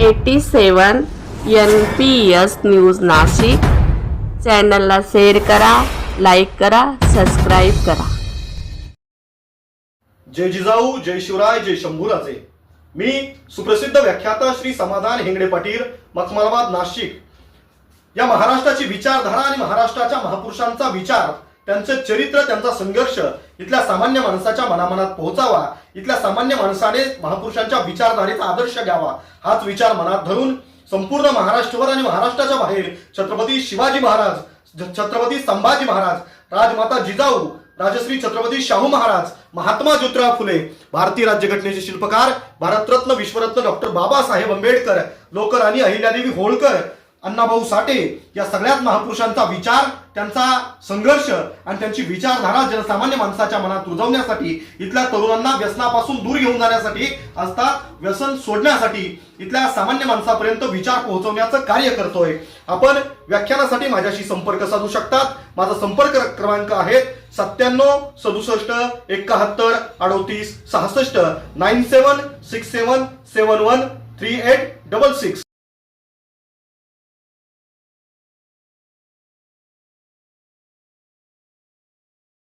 Eighty seven N P S news Nashik चॅनलला share करा like करा सबस्क्राईब करा. जय जिजाऊ जय शिवराय जय शंभूराजे. मी सुप्रसिद्ध व्याख्याता श्री समाधान हेंगडे पाटील मखमालाबाद नाशिक. या महाराष्ट्राची विचारधारा आणि महाराष्ट्राच्या महापुरुषांचा विचार त्यांचं चरित्र त्यांचा संघर्ष इथल्या सामान्य माणसाच्या मनामनात पोहोचावा. इथल्या सामान्य माणसाने महापुरुषांच्या विचारधारेचा आदर्श घ्यावा. हाच विचार मनात धरून संपूर्ण महाराष्ट्रवर आणि महाराष्ट्राच्या बाहेर छत्रपती शिवाजी महाराज छत्रपती संभाजी महाराज राजमाता जिजाऊ राजश्री छत्रपती शाहू महाराज महात्मा ज्योतिराव फुले भारतीय राज्यघटनेचे शिल्पकार भारतरत्न विश्वरत्न डॉक्टर बाबासाहेब आंबेडकर लोकराणी अहिल्यादेवी होळकर अण्णाभाऊ साठे या सगळ्याच महापुरुषांचा विचार त्यांचा संघर्ष आणि त्यांची विचारधारा जनसामान्य माणसाच्या मनात रुजवण्यासाठी इथल्या तरुणांना व्यसनापासून दूर घेऊन जाण्यासाठी असता व्यसन सोडण्यासाठी इथल्या सामान्य माणसापर्यंत विचार पोहोचवण्याचं कार्य करतोय. आपण व्याख्यानासाठी माझ्याशी संपर्क साधू शकतात. माझा संपर्क क्रमांक आहे सत्त्याण्णव सदुसष्ट एकाहत्तर अडोतीस सहासष्ट. Nine seven six seven seven one three eight double six.